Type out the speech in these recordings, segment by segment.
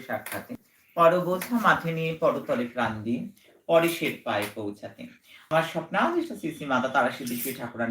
সাক্ষাতে। পরবোঝা মাঠে নিয়ে পরতলে প্রাণ দিয়ে পায়ে পৌঁছাতে। আমার স্বপ্নাদিষ্ট শ্রী মাতা তারা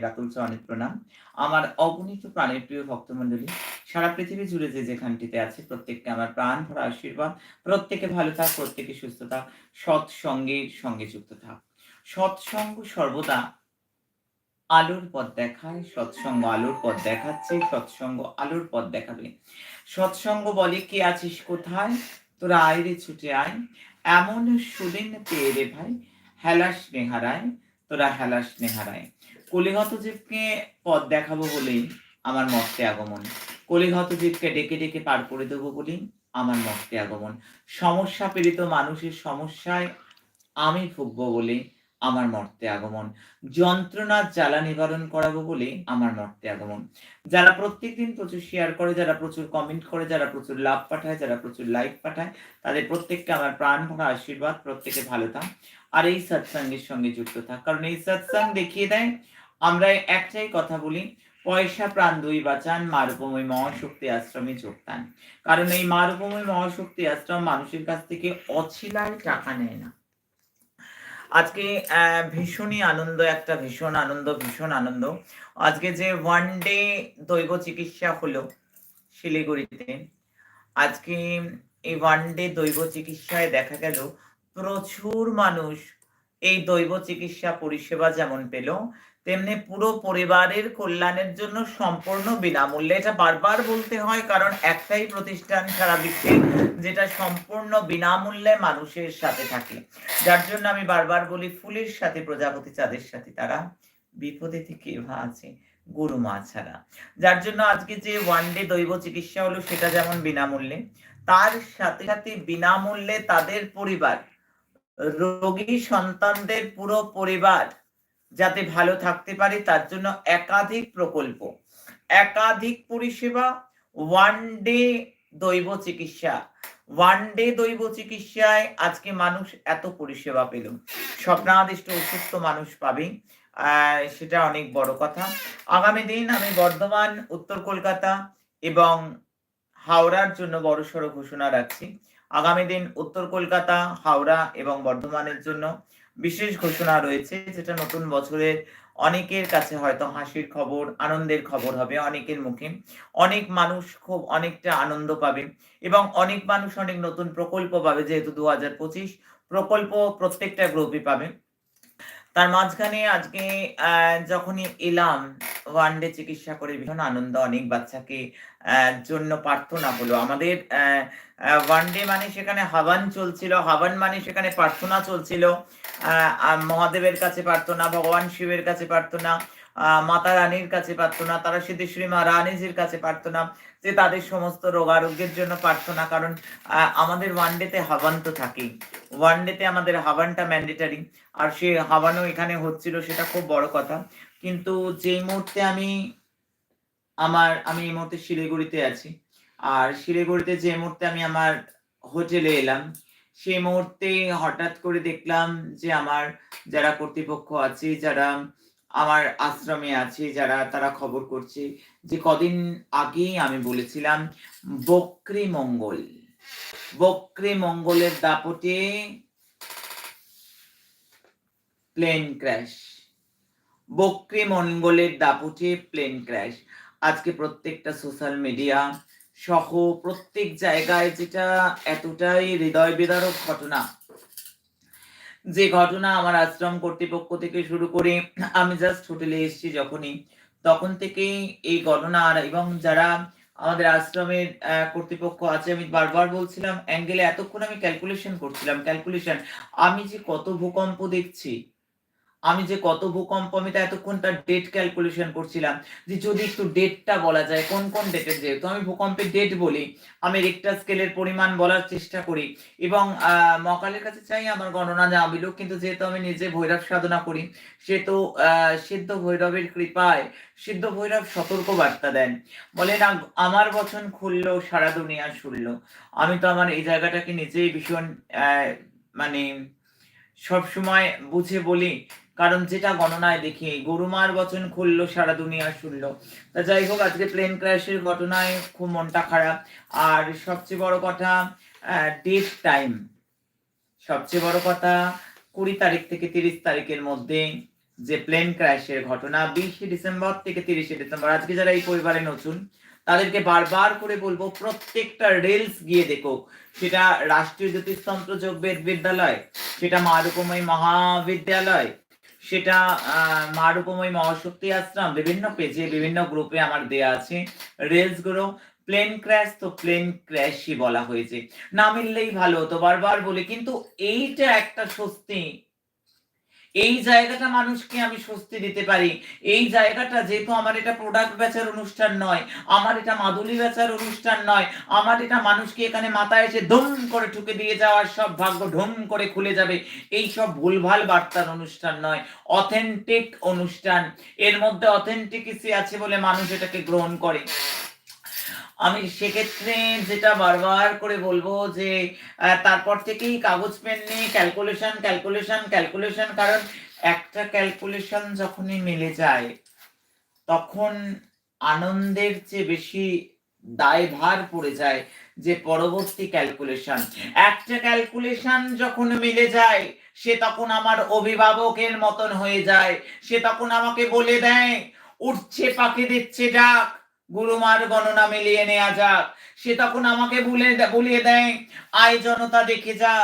রাতুল প্রণাম। আমার অগণিত প্রাণের প্রিয় ভক্তমণ্ডলী, সারা পৃথিবী জুড়ে যে যেখানটিতে আছে, প্রত্যেককে আমার প্রাণ ভরা আশীর্বাদ। প্রত্যেকে ভালো থাক, প্রত্যেকে সুস্থ থাক, সৎসঙ্গের সঙ্গে যুক্ত থাক। সৎসঙ্গ সর্বদা আলোর পথ দেখায়, সৎসঙ্গ আলোর পথ দেখাচ্ছে, সৎসঙ্গ আলোর পথ দেখাবে। সৎসঙ্গ বলে কে আছিস কোথায়? তোরা আয় রে ছুটে আয়। এমন সুদিন পেয়ে রে ভাই, হেলাস নেহারায়, তোরা হেলাস নেহারায়। কলিগত জীবকে পথ দেখাবো বলেই আমার মর্তে আগমন। কলিগত জীবকে ডেকে ডেকে পার করে দেবো বলেই আমার মর্তে আগমন। সমস্যা পীড়িত মানুষের সমস্যায় আমি ভুগবো বলে আমার মর্তে আগমন। যন্ত্রণার জ্বালা নিবারণ করাবো বলে আমার মর্তে আগমন। যারা প্রত্যেকদিন প্রচুর শেয়ার করে, যারা প্রচুর কমেন্ট করে, যারা প্রচুর লাভ পাঠায়, যারা প্রচুর লাইক পাঠায়, তাদের প্রত্যেককে আমার প্রাণ ভরা আশীর্বাদ, প্রত্যেকে ভালো থাক। আর এই সৎসঙ্গের সঙ্গে যুক্ত থাক। কারণ এই সৎসঙ্গ দেখিয়ে দেয়, আমরা একটাই কথা বলি, পয়সা প্রাণ দুই বাঁচান, মারুপময় মহাশক্তি আশ্রমে যোগদান। কারণ এই মারুপময় মহাশক্তি আশ্রম মানুষের কাছ থেকে অছিলায় টাকা নেয় না। আজকে ভীষণই আনন্দ, একটা ভীষণ আনন্দ ভীষণ আনন্দ। আজকে যে ওয়ান ডে দৈব চিকিৎসা হলো শিলিগুড়িতে, আজকে এই ওয়ান ডে দৈব চিকিৎসায় দেখা গেল প্রচুর মানুষ এই দৈব চিকিৎসা পরিষেবা যেমন পেল তেমনি পুরো পরিবারের কল্যাণের জন্য সম্পূর্ণ বিনামূল্যে। এটা বারবার বলতে হয়, কারণ একটাই প্রতিষ্ঠান সারা বিশ্বে যেটা সম্পূর্ণ বিনামূল্যে মানুষের সাথে থাকে। যার জন্য আমি বারবার বলি, ফুলের সাথে প্রজাপতি, চাঁদের সাথে তারা। বিপদে থেকে আছে, গরু মা ছাড়া। যার জন্য আজকে যে ওয়ান ডে দৈব চিকিৎসা হলো, সেটা যেমন বিনামূল্যে, তার সাথে সাথে বিনামূল্যে তাদের পরিবার, রোগী সন্তানদের পুরো পরিবার যাতে ভালো থাকতে পারে, তার জন্য একাধিক প্রকল্প। একাধিক পরিষেবা ওয়ান ডে দৈব চিকিৎসা। ওয়ান ডে দৈব চিকিৎসায় আজকে মানুষ এত পরিষেবা পেল। স্বপ্নাদিষ্ট অসুস্থ মানুষ পাবে। সেটা অনেক বড় কথা। আগামী দিন আমি বর্ধমান, উত্তর কলকাতা এবং হাওড়ার জন্য বড়সড় ঘোষণা রাখছি। আগামী দিন উত্তর কলকাতা, হাওড়া এবং বর্ধমানের জন্য বিশেষ ঘোষণা রয়েছে যেটা নতুন বছরের অনেকের কাছে হয়তো হাসির খবর, আনন্দের খবর হবে, অনেকের মুখে। অনেক মানুষ খুব অনেকটা আনন্দ পাবে এবং অনেক মানুষ অনেক নতুন প্রকল্প পাবে যেহেতু দু হাজার পঁচিশ। প্রকল্প প্রত্যেকটা গ্রুপই পাবে। তার মাঝখানে আজকে যখনই এলাম ওয়ান ডে চিকিৎসা করে ভীষণ আনন্দ, অনেক বাচ্চাকে জন্য প্রার্থনা হলো। আমাদের ওয়ান ডে মানে সেখানে হাবান চলছিল, হাবান মানে সেখানে প্রার্থনা চলছিল। মহাদেবের কাছে প্রার্থনা, ভগবান শিবের কাছে প্রার্থনা মাতা রানীর কাছে প্রার্থনা তারা সিদ্ধেশ্বরী মা রানীজির কাছে প্রার্থনা। যে তাদের সমস্ত রোগারোগ্যের জন্য প্রার্থনা, কারণ আমাদের ওয়ান ডেতে হাবান তো থাকেই। ওয়ান ডেতে আমাদের হাবানটা ম্যান্ডেটারি আর সে হাবানও এখানে হচ্ছিল, সেটা খুব বড় কথা। কিন্তু যেই মুহূর্তে আমি আমার, আমি এই মুহূর্তে শিলিগুড়িতে আছি, আর শিলিগুড়িতে যে মুহূর্তে আমি আমার হোটেলে এলাম, সেই মুহূর্তে হঠাৎ করে দেখলাম যে আমার যারা কর্তৃপক্ষ আছে, যারা আমার আশ্রমে আছে, যারা, তারা খবর করছে যে কদিন আগেই আমি বলেছিলাম, বক্রি মঙ্গল। বক্রি মঙ্গলের দাপটে প্লেন ক্র্যাশ বক্রি মঙ্গলের দাপটে প্লেন ক্র্যাশ আজকে প্রত্যেকটা সোশ্যাল মিডিয়া সহ প্রত্যেক জায়গায় যেটা এতটাই হৃদয় বিদারক ঘটনা যে ঘটনা আমার আশ্রম কর্তৃপক্ষ থেকে শুরু করে আমি জাস্ট হোটেলে এসেছি যখনই, তখন থেকেই এই ঘটনা আর এবং যারা আমাদের আশ্রমের কর্তৃপক্ষ আছে, আমি বারবার বলছিলাম অ্যাঙ্গেলে এতক্ষণ আমি ক্যালকুলেশন করছিলাম ক্যালকুলেশন আমি যে কত ভূকম্প দেখছি আমি যে কত ভূকম্প আমি তো এতক্ষণ তার ডেট ক্যালকুলেশন করছিলাম যে যদি একটু ডেটটা বলা যায় কোন কোন ডেটের যেহেতু আমি ভূকম্পের ডেট বলি আমি রিক্টার স্কেলের পরিমাণ বলার চেষ্টা করি এবং মকালের কাছে চাই আমার গণনা যা বিলুক কিন্তু যেহেতু আমি নিজে ভৈরব সাধনা করি সে তো আহ, সিদ্ধ ভৈরবের কৃপায় সিদ্ধ ভৈরব সতর্ক বার্তা দেন। বলেন "আগ- আমার বচন খুললো সারা দুনিয়া শুনলো। আমি তো আমার এই জায়গাটাকে নিজেই ভীষণ মানে সবসময় বুঝে বলি কারণ যেটা গণনায় দেখি, গরুমার বচন খুললো, সারা দুনিয়া শুনলো। তা যাই হোক, আজকে প্লেন ক্র্যাশের ঘটনায় খুব মনটা খারাপ। আর সবচেয়ে বড় কথা ডেট টাইম সবচেয়ে বড় কথা, কুড়ি তারিখ থেকে তিরিশ তারিখের মধ্যে যে প্লেন ক্র্যাশের ঘটনা, বিশে ডিসেম্বর থেকে তিরিশে ডিসেম্বর। আজকে যারা এই পরিবারে নতুন, তাদেরকে বারবার করে বলব, প্রত্যেকটা রেলস গিয়ে দেখো। সেটা রাষ্ট্রীয় জ্যোতিষতন্ত্র যোগবেদ বিদ্যালয়, সেটা মারুকময় মহাবিদ্যালয় সেটা আহ, মারুকময় মহাশক্তি আশ্রম বিভিন্ন পেজে বিভিন্ন গ্রুপে আমার দেয়া আছে। রেলসগুলো প্লেন ক্র্যাশ তো প্লেন ক্র্যাশই বলা হয়েছে। না মিললেই ভালো হতো বারবার বলে কিন্তু এইটা একটা স্বস্তি এই জায়গাটা মানুষকে আমি স্বস্তি দিতে পারি। এই জায়গাটা যেহেতু আমার এটা প্রোডাক্ট বেচার অনুষ্ঠান নয়, আমার এটা মাদুলি বেচার অনুষ্ঠান নয়, আমার এটা মানুষকে এখানে মাথায় এসে ধুম করে ঠুকে দিয়ে যাওয়ার সব ভাগ্য ঢুম করে খুলে যাবে, এই সব ভুলভাল বার্তার অনুষ্ঠান নয় অথেন্টিক অনুষ্ঠান। এর মধ্যে অথেন্টিকিসি আছে বলে মানুষ এটাকে গ্রহণ করে। আমি সেক্ষেত্রে যেটা বারবার করে বলব যে তারপর থেকেই কাগজ, পেন নিয়ে ক্যালকুলেশন ক্যালকুলেশন ক্যালকুলেশন কারণ একটা ক্যালকুলেশন যখনই মিলে যায়, তখন আনন্দের চেয়ে বেশি দায়ভার পড়ে যায় যে পরবর্তী ক্যালকুলেশন একটা ক্যালকুলেশন যখন মিলে যায়, সে তখন আমার অভিভাবকের মতন হয়ে যায়, সে তখন আমাকে বলে দেয়, উঠছে পাখি দিচ্ছে, ডাক। গুরুমার গণনা মিলিয়ে নেওয়া যাক। সে তখন আমাকে বলে বলিয়ে দেয়, আয় জনতা, দেখে যা,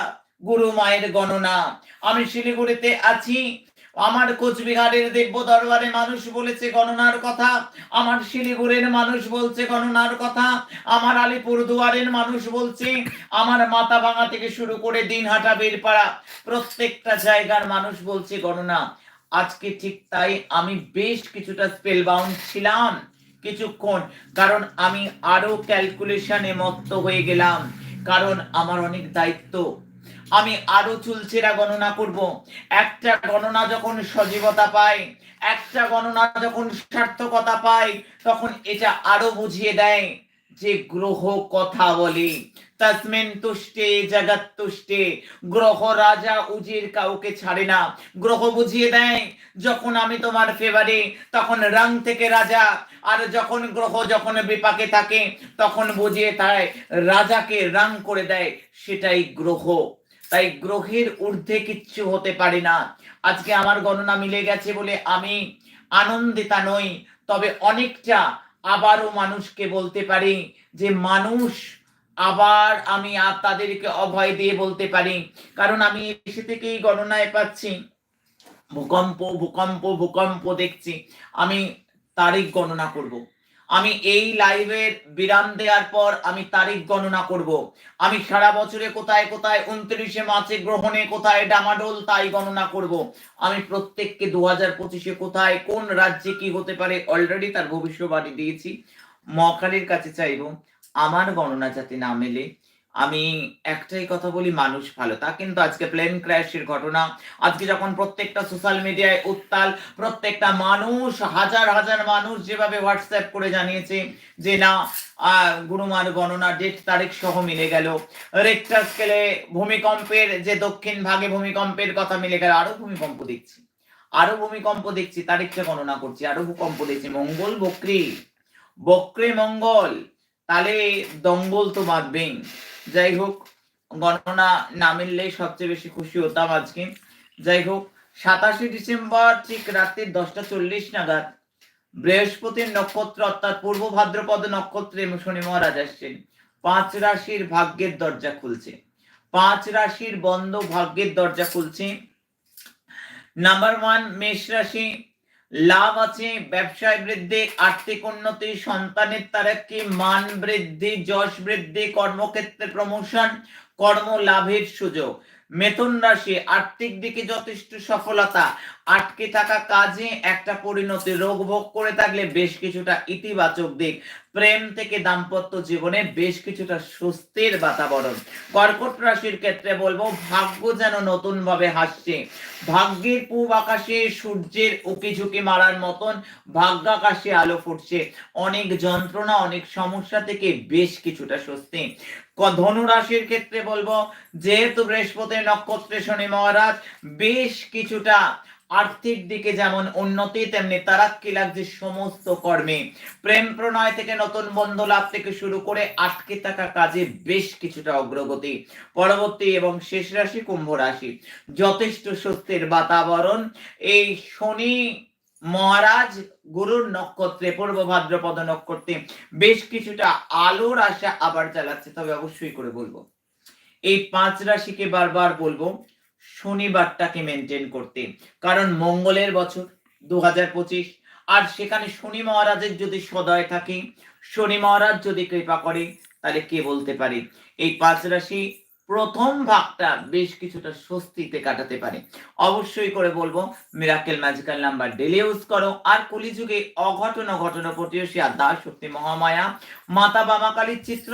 গুরু মায়ের গণনা। আমি শিলিগুড়িতে আছি। আমার কোচবিহারের দিব্য দরবারে মানুষ বলেছে গণনার কথা। আমার শিলিগুড়ির মানুষ বলছে গণনার কথা। আমার আলিপুর দুয়ারের মানুষ বলছে, আমার মাথা ভাঙা থেকে শুরু করে দিনহাটা, বীরপাড়া, প্রত্যেকটা জায়গার মানুষ বলছে গণনা। আজকে ঠিক তাই আমি বেশ কিছুটা স্পেল বাউন্ড ছিলাম। কিছুক্ষণ, কারণ আমি আরও ক্যালকুলেশনে মত্ত হয়ে গেলাম, কারণ আমার অনেক দায়িত্ব। আমি আরও চুলচেরা গণনা করব। একটা গণনা যখন সজীবতা পায়, একটা গণনা যখন সার্থকতা পায়, তখন এটা আরও বুঝিয়ে দেয়। যে গ্রহ কথা বলে, তসমিন তুষ্টে, জগৎ তুষ্টে। গ্রহ রাজা উজির কাউকে ছাড়ে না। গ্রহ বুঝিয়ে দেয়, যখন আমি তোমার ফেভারে তখন রং থেকে রাজা। আর যখন গ্রহ যখন বিপাকে থাকে, তখন বুঝিয়ে তাই রাজাকে রং করে দেয়, সেটাই গ্রহ। তাই গ্রহের ঊর্ধ্বে কিচ্ছু হতে পারে না। আজকে আমার গণনা মিলে গেছে বলে আমি আনন্দিতা নই, তবে অনেকটা আবারও মানুষকে বলতে পারি যে মানুষ আবার আমি আর তাদেরকে অভয় দিয়ে বলতে পারি। কারণ আমি এসে থেকেই গণনায় পাচ্ছি। ভূকম্প ভূকম্প ভূকম্প দেখছি। আমি তারিখ গণনা করব। আমি এই লাইভের বিরাম দেওয়ার পর আমি তারিখ গণনা করব। আমি সারা বছরে কোথায় কোথায় উনত্রিশে মার্চে গ্রহণে কোথায় ডামাডোল তাই গণনা করব। আমি প্রত্যেককে দু হাজার পঁচিশে কোথায়, কোন রাজ্যে কি হতে পারে অলরেডি তার ভবিষ্যৎবাণী দিয়েছি মহাকালীর কাছে চাইব, আমার গণনা যাতে না মেলে আমি একটাই কথা বলি, মানুষ ভালো। তা কিন্তু আজকে প্লেন ক্র্যাশের ঘটনা। আজকে যখন প্রত্যেকটা সোশ্যাল মিডিয়ায় উত্তাল, প্রত্যেকটা মানুষ, হাজার হাজার মানুষ যেভাবে হোয়াটসঅ্যাপ করে জানিয়েছে যে, না গুরুমার গণনা ডেট তারিখ সহ মিলে গেল। রেক্টার স্কেলে ভূমিকম্পের যে দক্ষিণ ভাগে ভূমিকম্পের কথা মিলে গেল, আরও ভূমিকম্প দেখছি। আরও ভূমিকম্প দেখছি, তারিখটা গণনা করছি, আরও ভূকম্প দেখছি। মঙ্গল, বক্রি। বক্রে, মঙ্গল। তাহলে দঙ্গল তো বাঁধবেই। যাই হোক, গণনা না মিললেই সবচেয়ে বেশি খুশি হতাম আজকে। যাই হোক, সাতাশে ডিসেম্বর ঠিক রাত্রি দশটা চল্লিশ নাগাদ বৃহস্পতির নক্ষত্র অর্থাৎ পূর্ব ভাদ্রপদ নক্ষত্রে শনি মহারাজ আসছেন। পাঁচ রাশির ভাগ্যের দরজা খুলছে। পাঁচ রাশির বন্ধ ভাগ্যের দরজা খুলছে। নাম্বার ওয়ান, মেষ রাশি। লাভ আছে, ব্যবসায় বৃদ্ধি, আর্থিক উন্নতি, সন্তানের তারাক্কি মান বৃদ্ধি, যশ বৃদ্ধি, কর্মক্ষেত্রে প্রমোশন কর্ম লাভের সুযোগ। মেথুন রাশি, আর্থিক দিকে যথেষ্ট সফলতা। আটকে থাকা কাজে একটা পরিণতি রোগ ভোগ করে থাকলে বেশ কিছুটা ইতিবাচক দিক। প্রেম থেকে দাম্পত্য জীবনে বেশ কিছুটা স্বস্তির বাতাবরণ। কর্কট রাশির ক্ষেত্রে বলব, ভাগ্য যেন নতুন ভাবে হাসছে। ভাগ্যের পূব আকাশে সূর্যের উকি ঝুঁকি মারার মতন ভাগ্যাকাশে আলো ফুটছে। অনেক যন্ত্রণা, অনেক সমস্যা থেকে বেশ কিছুটা স্বস্তি। ক- ধনু রাশির ক্ষেত্রে বলব, যেহেতু বৃহস্পতি নক্ষত্রে শনি মহারাজ, বেশ কিছুটা আর্থিক দিকে যেমন উন্নতি, তেমনি তারাক্কি লাগছে সমস্ত কর্মে। প্রেম প্রণয় থেকে নতুন বন্ধু লাভ থেকে শুরু করে আটকে থাকা কাজে বেশ কিছুটা অগ্রগতি। পরবর্তী এবং শেষ রাশি কুম্ভ রাশি। যথেষ্ট স্বস্তির বাতাবরণ। এই শনি মহারাজ গুরুর নক্ষত্রে, পূর্ব ভাদ্রপদ নক্ষত্রে বেশ কিছুটা আলোর আশা আবার চালাচ্ছে তবে অবশ্যই করে বলব। এই পাঁচ রাশিকে বারবার বলব, শনিবারটাকে মেনটেন করতে। কারণ মঙ্গলের বছর দু আর সেখানে শনি মহারাজের যদি সদয় থাকে, শনি মহারাজ যদি কৃপা করে, তাহলে কে বলতে পারে? এই পাঁচ রাশি প্রথম ভাগটা বেশ কিছুটা স্বস্তিতে কাটাতে পারে। অবশ্যই করে বলব miracle magical number daily use করো। আর কলিযুগে অঘটন ঘটনা প্রতিবেশিয়া দাস শক্তি মহামায়া, মাতা বাবা কালীর চিত্র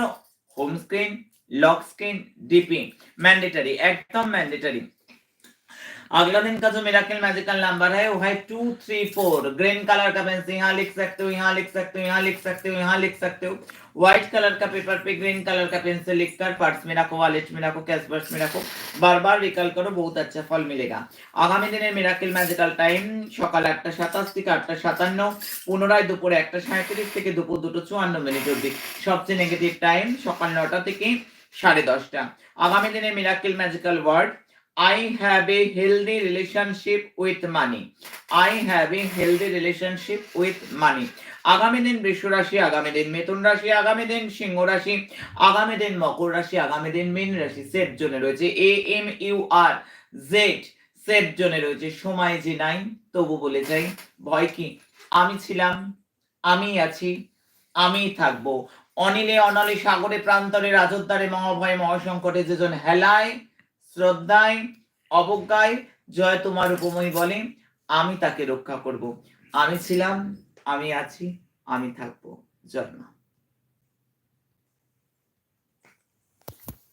হোম স্ক্রিন লক স্ক্রিন ডিপিং ম্যান্ডেটারি একদম ম্যান্ডেটারি अगला दिन का जो मिराकल मैजिकल नंबर है वो है two three four green colour का पेंसिल यहाँ लिख सकते हो यहाँ लिख सकते हो यहाँ लिख सकते हो यहाँ लिख सकते हो व्हाइट कलर का पेपर पे ग्रीन कलर का पेंसिल लिखकर पर्स में रखो वॉलेट में रखो कैश पर्स में रखो बार बार रिकल करो बहुत अच्छा फल मिलेगा আগামী দিনের মিরাকেল ম্যাজিক্যাল টাইম সকাল আটটা সাতাশ থেকে আটটা সাতান্ন পুনরায় দুপুরে একটা সাঁত্রিশ থেকে দুপুর দুটো চুয়ান্ন মিনিট অব্দি সবচেয়ে নেগেটিভ টাইম সকাল নটা থেকে সাড়ে দশটা আগামী দিনে miracle magical word I have a healthy relationship with money I have a healthy relationship with money আগামী দিন বৃষ রাশি, আগামী দিন মিথুন রাশি, আগামী দিন সিংহ রাশি, আগামী দিন মকর রাশি, আগামী দিন মীন রাশি সেফ জোনে রয়েছে A M U R Z safe জোনে রয়েছে। সময় যে নাই, তবু বলে যাই, ভয় কি? আমি ছিলাম, আমি আছি, আমি থাকব। অনিলে অনলে সাগরে প্রান্তরে রাজদ্বারে মহাভয়ে মহাসংকটে যেজন হেলায় শ্রদ্ধায়, অবজ্ঞায়, জয় তোমার উপময় বলে, আমি তাকে রক্ষা করব। আমি ছিলাম, আমি আছি, আমি থাকব, জয় মা।